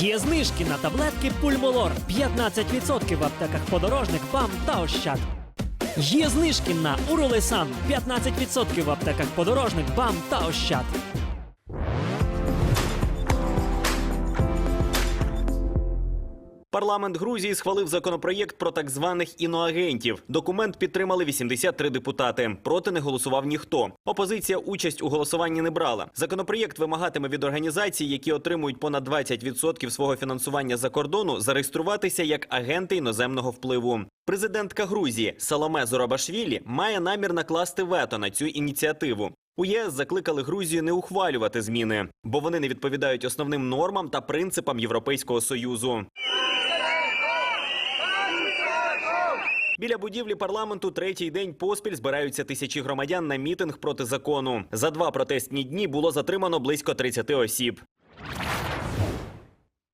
Є знижки на таблетки Пульмолор 15% в аптеках подорожник, ПАМ та Ощад. Є знижки на Уролесан 15% в аптеках подорожник, БАМ та Ощад. Парламент Грузії схвалив законопроєкт про так званих іноагентів. Документ підтримали 83 депутати. Проти не голосував ніхто. Опозиція участь у голосуванні не брала. Законопроєкт вимагатиме від організацій, які отримують понад 20% свого фінансування за кордону, зареєструватися як агенти іноземного впливу. Президентка Грузії Саломе Зорабашвілі має намір накласти вето на цю ініціативу. У ЄС закликали Грузію не ухвалювати зміни, бо вони не відповідають основним нормам та принципам Європейського союзу. Біля будівлі парламенту третій день поспіль збираються тисячі громадян на мітинг проти закону. За два протестні дні було затримано близько 30 осіб.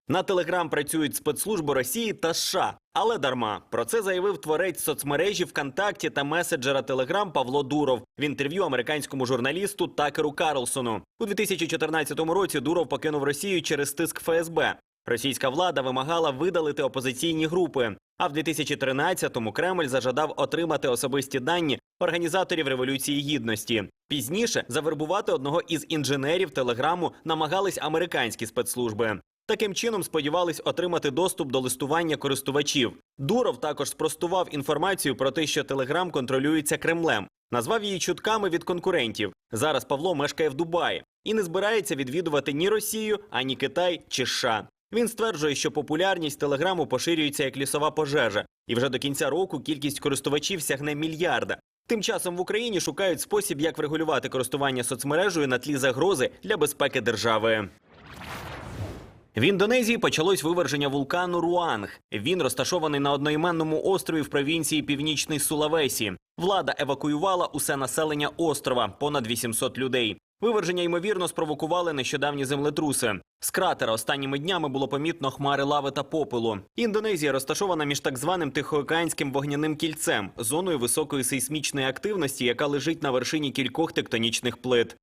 На телеграм працюють спецслужби Росії та США, але дарма. Про це заявив творець соцмережі ВКонтакті та меседжера Телеграм Павло Дуров в інтерв'ю американському журналісту Такеру Карлсону. У 2014 році Дуров покинув Росію через тиск ФСБ. Російська влада вимагала видалити опозиційні групи. А в 2013-му Кремль зажадав отримати особисті дані організаторів революції гідності. Пізніше завербувати одного із інженерів телеграму намагались американські спецслужби. Таким чином сподівались отримати доступ до листування користувачів. Дуров також спростував інформацію про те, що Телеграм контролюється Кремлем. Назвав її чутками від конкурентів. Зараз Павло мешкає в Дубаї і не збирається відвідувати ні Росію, ані Китай чи США. Він стверджує, що популярність телеграму поширюється як лісова пожежа, і вже до кінця року кількість користувачів сягне мільярда. Тим часом в Україні шукають спосіб, як врегулювати користування соцмережею на тлі загрози для безпеки держави. В Індонезії почалось виверження вулкану Руанг. Він розташований на одноіменному острові в провінції Північний Сулавесі. Влада евакуювала усе населення острова, понад 800 людей. Виверження ймовірно спровокували нещодавні землетруси. З кратера останніми днями було помітно хмари лави та попелу. Індонезія розташована між так званим Тихоокеанським вогняним кільцем, зоною високої сейсмічної активності, яка лежить на вершині кількох тектонічних плит.